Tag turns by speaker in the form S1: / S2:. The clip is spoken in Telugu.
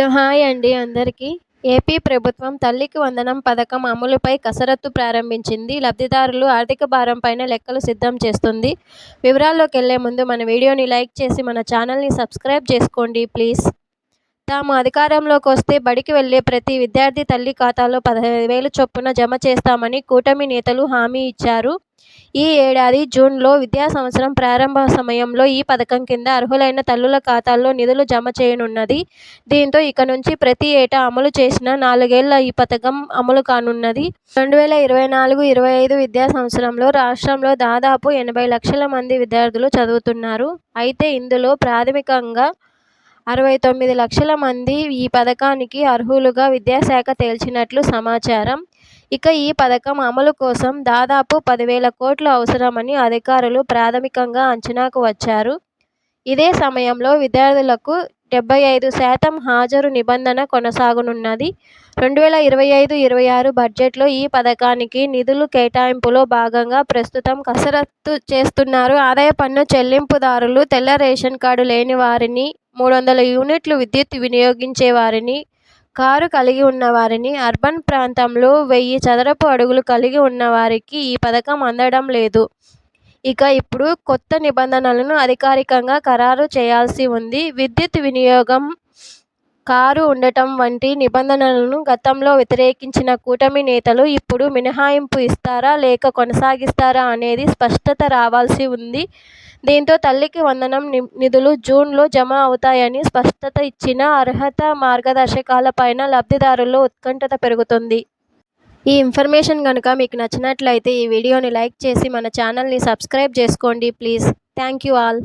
S1: హలో హాయ్ అండి అందరికీ. ఏపీ ప్రభుత్వం తల్లికి వందనం పథకం అమలుపై కసరత్తు ప్రారంభించింది. లబ్ధిదారులు ఆర్థిక భారం పైన లెక్కలు సిద్ధం చేస్తుంది. వివరాల్లోకి వెళ్ళే ముందు మన వీడియోని లైక్ చేసి మన ఛానల్ని సబ్స్క్రైబ్ చేసుకోండి ప్లీజ్. తాము అధికారంలోకి వస్తే బడికి వెళ్ళే ప్రతి విద్యార్థి తల్లి ఖాతాలో పదహైదు వేలు చొప్పున జమ చేస్తామని కూటమి నేతలు హామీ ఇచ్చారు. ఈ ఏడాది జూన్లో విద్యా సంవత్సరం ప్రారంభ సమయంలో ఈ పథకం కింద అర్హులైన తల్లుల ఖాతాల్లో నిధులు జమ చేయనున్నది. దీంతో ఇక నుంచి ప్రతి ఏటా అమలు చేసిన నాలుగేళ్ళ ఈ పథకం అమలు కానున్నది. రెండు వేల ఇరవై నాలుగు ఇరవై ఐదు విద్యా సంవత్సరంలో రాష్ట్రంలో దాదాపు ఎనభై లక్షల మంది విద్యార్థులు చదువుతున్నారు. అయితే ఇందులో ప్రాథమికంగా అరవై తొమ్మిది లక్షల మంది ఈ పథకానికి అర్హులుగా విద్యాశాఖ తేల్చినట్లు సమాచారం. ఇక ఈ పథకం అమలు కోసం దాదాపు పదివేల కోట్లు అవసరమని అధికారులు ప్రాథమికంగా అంచనాకు వచ్చారు. ఇదే సమయంలో విద్యార్థులకు డెబ్బై ఐదు శాతం హాజరు నిబంధన కొనసాగనున్నది. రెండు వేల ఇరవై ఐదు ఇరవై ఆరు బడ్జెట్లో ఈ పథకానికి నిధులు కేటాయింపులో భాగంగా ప్రస్తుతం కసరత్తు చేస్తున్నారు. ఆదాయ పన్ను చెల్లింపుదారులు తెల్ల రేషన్ కార్డు లేని వారిని మూడు వందల యూనిట్లు విద్యుత్ వినియోగించే వారిని కారు కలిగి ఉన్నవారిని అర్బన్ ప్రాంతంలో వెయ్యి చదరపు అడుగులు కలిగి ఉన్నవారికి ఈ పథకం అందడం లేదు. ఇక ఇప్పుడు కొత్త నిబంధనలను అధికారికంగా ఖరారు చేయాల్సి ఉంది. విద్యుత్ వినియోగం కారు ఉండటం వంటి నిబంధనలను గతంలో వ్యతిరేకించిన కూటమి నేతలు ఇప్పుడు మినహాయింపు ఇస్తారా లేక కొనసాగిస్తారా అనేది స్పష్టత రావాల్సి ఉంది. దీంతో తల్లికి వందనం నిధులు జూన్లో జమ అవుతాయని స్పష్టత ఇచ్చిన అర్హత మార్గదర్శకాలపైన లబ్ధిదారుల్లో ఉత్కంఠత పెరుగుతుంది. ఈ ఇన్ఫర్మేషన్ కనుక మీకు నచ్చినట్లయితే ఈ వీడియోని లైక్ చేసి మన ఛానల్ని సబ్స్క్రైబ్ చేసుకోండి. ప్లీజ్. Thank you all.